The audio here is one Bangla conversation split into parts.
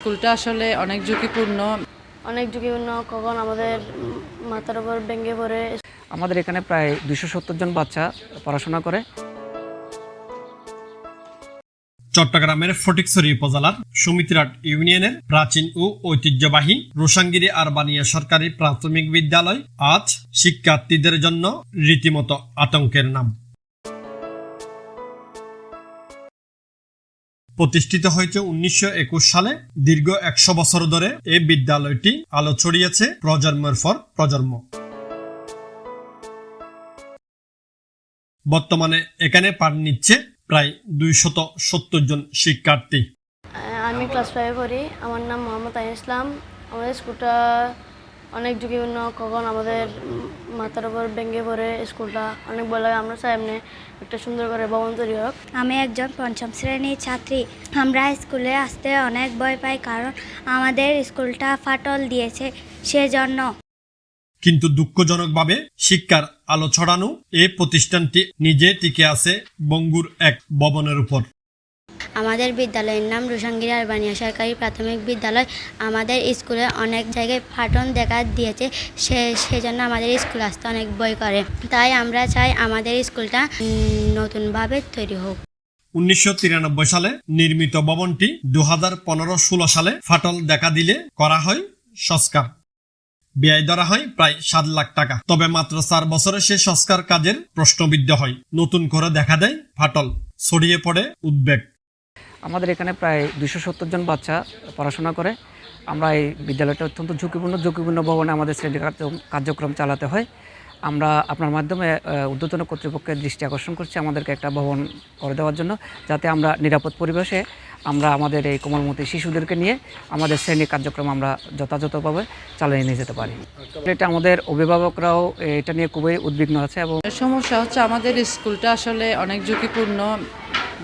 স্কুলটা আসলে অনেক ঝুঁকিপূর্ণ। অনেক ঝুঁকিপূর্ণ কখন আমাদের মাথার উপর ভেঙে পড়ে। আমাদের এখানে প্রায় দুশো সত্তর জন বাচ্চা পড়াশোনা করে। চট্টগ্রামের ফটিকছড়ি উপজেলার সুমিত্রাট ইউনিয়নের প্রাচীন ও ঐতিহ্যবাহী রোসাঙ্গিরি আরবানিয়া সরকারি প্রাথমিক বিদ্যালয় আজ শিক্ষার্থীদের জন্য রীতিমতো আতঙ্কের নাম। প্রতিষ্ঠিত হয়েছে উনিশশো একুশ সালে। দীর্ঘ একশো বছর ধরে এই বিদ্যালয়টি আলো ছড়িয়েছে প্রজন্মের পর প্রজন্ম। বর্তমানে এখানে পাঠ নিচ্ছে প্রায় দুইশত সত্তর জন শিক্ষার্থী। আমি ক্লাস ফাইভে পড়ি। আমার নাম মোহাম্মদ আইন ইসলাম। আমাদের স্কুলটা অনেক ঝুঁকিপূর্ণ কখন আমাদের মাথার উপর ভেঙে পড়ে স্কুলটা অনেক ভয় লাগে আমরা চাই এমনি একটা সুন্দর করে ভবন তৈরি হোক। আমি একজন পঞ্চম শ্রেণির ছাত্রী। আমরা স্কুলে আসতে অনেক ভয় পাই কারণ আমাদের স্কুলটা ফাটল দিয়েছে সেজন্য। কিন্তু দুঃখজনকভাবে শিক্ষার আলো ছড়ানো এই প্রতিষ্ঠানটি নিজে টিকে আছে বঙ্গুর এক ভবনের উপর। আমাদের বিদ্যালয়ের নাম রুসাঙ্গিরি আরবানিয়া সরকারি প্রাথমিক বিদ্যালয়। আমাদের স্কুলে অনেক জায়গায় ফাটন দেখা দিয়েছে, সে, সেজন্য আমাদের স্কুল আসতে অনেক ভয় করে। তাই আমরা চাই আমাদের স্কুলটা নতুনভাবে তৈরি হোক। উনিশশো তিরানব্বই সালে নির্মিত ভবনটি দু হাজার সালে ফাটল দেখা দিলে করা হয় সংস্কার। ব্যয় ধরা হয় প্রায় সাত লাখ টাকা। তবে মাত্র চার বছরে সে সংস্কার কাজের প্রশ্নবিদ্ধ হয়। নতুন করে দেখা দেয় ফাটল। ছড়িয়ে পড়ে উদ্বেগ। আমাদের এখানে প্রায় দুশো সত্তর জন বাচ্চা পড়াশোনা করে। আমরা এই বিদ্যালয়টা অত্যন্ত ঝুঁকিপূর্ণ ঝুঁকিপূর্ণ ভবনে আমাদের শ্রেণি কার্য- কার্যক্রম চালাতে হয়। আমরা আপনার মাধ্যমে ঊর্ধ্বতন কর্তৃপক্ষের দৃষ্টি আকর্ষণ করছি আমাদেরকে একটা ভবন করে দেওয়ার জন্য, যাতে আমরা নিরাপদ পরিবেশে আমরা আমাদের এই কোমলমতি শিশুদেরকে নিয়ে আমাদের শ্রেণি কার্যক্রম আমরা যথাযথভাবে চালিয়ে নিয়ে যেতে পারি। এটা আমাদের অভিভাবকরাও এটা নিয়ে খুবই উদ্বিগ্ন আছে এবং সমস্যা হচ্ছে আমাদের স্কুলটা আসলে অনেক ঝুঁকিপূর্ণ।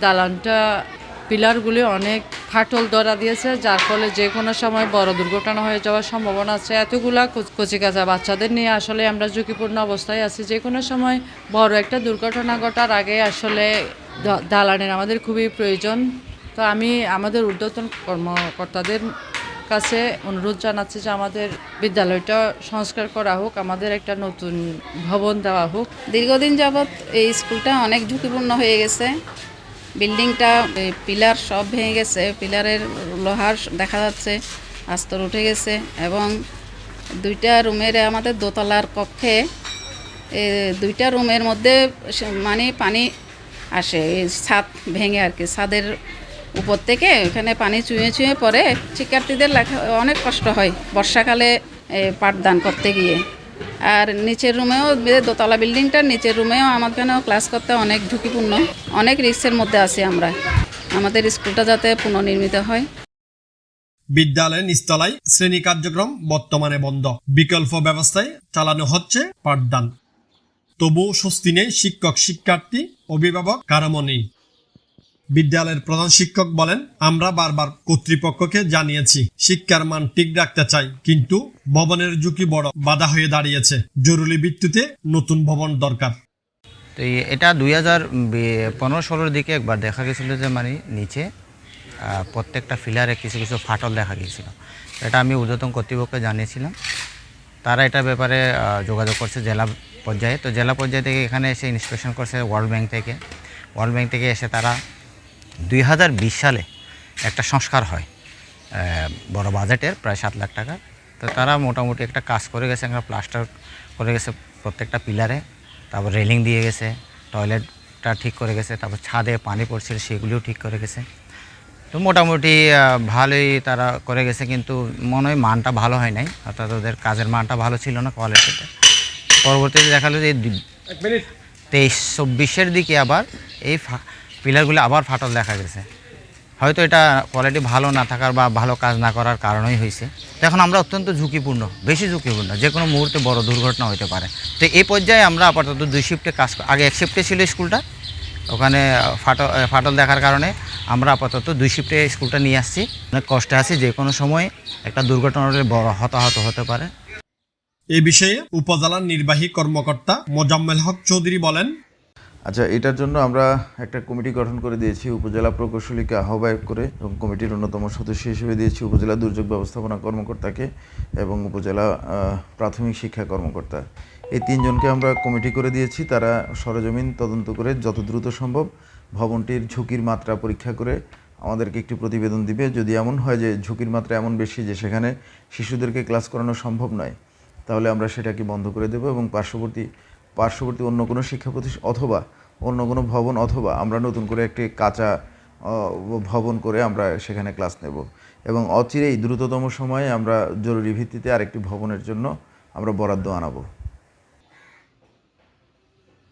দালানটা পিলারগুলি অনেক ফাটল ধরা দিয়েছে, যার ফলে যে কোনো সময় বড় দুর্ঘটনা হয়ে যাওয়ার সম্ভাবনা আছে। এতগুলা কচিকাচা বাচ্চাদের নিয়ে আসলে আমরা ঝুঁকিপূর্ণ অবস্থায় আছি। যে কোনো সময় বড় একটা দুর্ঘটনা ঘটার আগে আসলে দালানের আমাদের খুবই প্রয়োজন। তো আমি আমাদের ঊর্ধ্বতন কর্মকর্তাদের কাছে অনুরোধ জানাচ্ছি যে আমাদের বিদ্যালয়টা সংস্কার করা হোক, আমাদের একটা নতুন ভবন দেওয়া হোক। দীর্ঘদিন যাবৎ এই স্কুলটা অনেক ঝুঁকিপূর্ণ হয়ে গেছে। বিল্ডিংটা পিলার সব ভেঙে গেছে, পিলারের লোহার দেখা যাচ্ছে, আস্তর উঠে গেছে এবং দুইটা রুমের আমাদের দোতলার কক্ষে দুইটা রুমের মধ্যে মানে পানি আসে ছাদ ভেঙে আর কি, ছাদের উপর থেকে ওখানে পানি চুঁয়ে চুঁয়ে পড়ে। শিক্ষার্থীদের লেখা, অনেক কষ্ট হয় বর্ষাকালে পাঠদান করতে গিয়ে। আর নিচের রুমেও দোতলা বিল্ডিংটার নিচের রুমেও আমাদেরও ক্লাস করতে অনেক ঝুঁকিপূর্ণ। অনেক রিস্কের মধ্যে আছি আমরা। আমাদের স্কুলটা যাতে পুনর্নির্মিত হয়। বিদ্যালয়ের নিচতলায় শ্রেণি কার্যক্রম বর্তমানে বন্ধ। বিকল্প ব্যবস্থায় চালানো হচ্ছে পাঠদান। তবুও স্বস্তি নেই শিক্ষক শিক্ষার্থী অভিভাবক কারমও নেই বিদ্যালয়ের প্রধান শিক্ষক বলেন, আমরা বারবার কর্তৃপক্ষকে জানিয়েছি, শিক্ষার মান ঠিক রাখতে চাই, কিন্তু ভবনের ঝুঁকি বড় বাধা হয়ে দাঁড়িয়েছে। জরুরি ভিত্তিতে নতুন ভবন দরকার। তো এটা দুই হাজার পনেরো ষোলোর দিকে একবার দেখা গেছিল যে মানে নিচে প্রত্যেকটা ফিলারে কিছু কিছু ফাটল দেখা গিয়েছিল এটা আমি ঊর্ধ্বতন কর্তৃপক্ষকে জানিয়েছিলাম। তারা এটার ব্যাপারে যোগাযোগ করছে জেলা পর্যায়ে। তো জেলা পর্যায়ে থেকে এখানে এসে ইন্সপেকশন করছে ওয়ার্ল্ড ব্যাংক থেকে। ওয়ার্ল্ড ব্যাংক থেকে এসে তারা দুই হাজার বিশ সালে একটা সংস্কার হয় বড় বাজেটের প্রায় সাত লাখ টাকা। তো তারা মোটামুটি একটা কাজ করে গেছে একটা প্লাস্টার করে গেছে প্রত্যেকটা পিলারে। তারপর রেলিং দিয়ে গেছে টয়লেটটা ঠিক করে গেছে তারপর ছাদে পানি পড়ছিল সেগুলিও ঠিক করে গেছে। তো মোটামুটি ভালোই তারা করে গেছে কিন্তু মনে হয় মানটা ভালো হয় নাই। অর্থাৎ ওদের কাজের মানটা ভালো ছিল না কোয়ালিটিটা পরবর্তীতে দেখাল যে তেইশ চব্বিশের দিকে আবার এই পিলারগুলো আবার ফাটল দেখা গেছে। হয়তো এটা কোয়ালিটি ভালো না থাকার বা ভালো কাজ না করার কারণেই হয়েছে। এখন আমরা অত্যন্ত ঝুঁকিপূর্ণ, বেশি ঝুঁকিপূর্ণ যে কোনো মুহূর্তে বড় দুর্ঘটনা হতে পারে। তো এই পর্যায়ে আমরা আপাতত দুই শিফটে কাজ আগে এক শিফটে ছিল স্কুলটা, ওখানে ফাটল ফাটল দেখার কারণে আমরা আপাতত দুই শিফটে স্কুলটা নিয়ে আসছি। অনেক কষ্টে আছি যে কোনো সময় একটা দুর্ঘটনা বড় হতাহত হতে পারে। এ বিষয়ে উপজেলার নির্বাহী কর্মকর্তা মোজাম্মেল হক চৌধুরী বলেন আচ্ছা এটার জন্য আমরা একটা কমিটি গঠন করে দিয়েছি, উপজেলা প্রকৌশলীকে আহ্বায়ক করে এবং কমিটির অন্যতম সদস্য হিসেবে দিয়েছি উপজেলা দুর্যোগ ব্যবস্থাপনা কর্মকর্তাকে এবং উপজেলা প্রাথমিক শিক্ষা কর্মকর্তা। এই তিনজনকে আমরা কমিটি করে দিয়েছি, তারা সরজমিন তদন্ত করে যত দ্রুত সম্ভব ভবনটির ঝুঁকির মাত্রা পরীক্ষা করে আমাদেরকে একটি প্রতিবেদন দিবে। যদি এমন হয় যে ঝুঁকির মাত্রা এমন বেশি যে সেখানে শিশুদেরকে ক্লাস করানো সম্ভব নয়, তাহলে আমরা সেটাকে বন্ধ করে দেব এবং পার্শ্ববর্তী পার্শ্ববর্তী অন্য কোনো শিক্ষা প্রতিষ্ঠান অথবা অন্য কোনো ভবন অথবা আমরা নতুন করে একটি কাঁচা ভবন করে আমরা সেখানে ক্লাস নেব। এবং অচিরেই দ্রুততম সময়ে আমরা জরুরি ভিত্তিতে আরেকটি ভবনের জন্য আমরা বরাদ্দ আনাবো।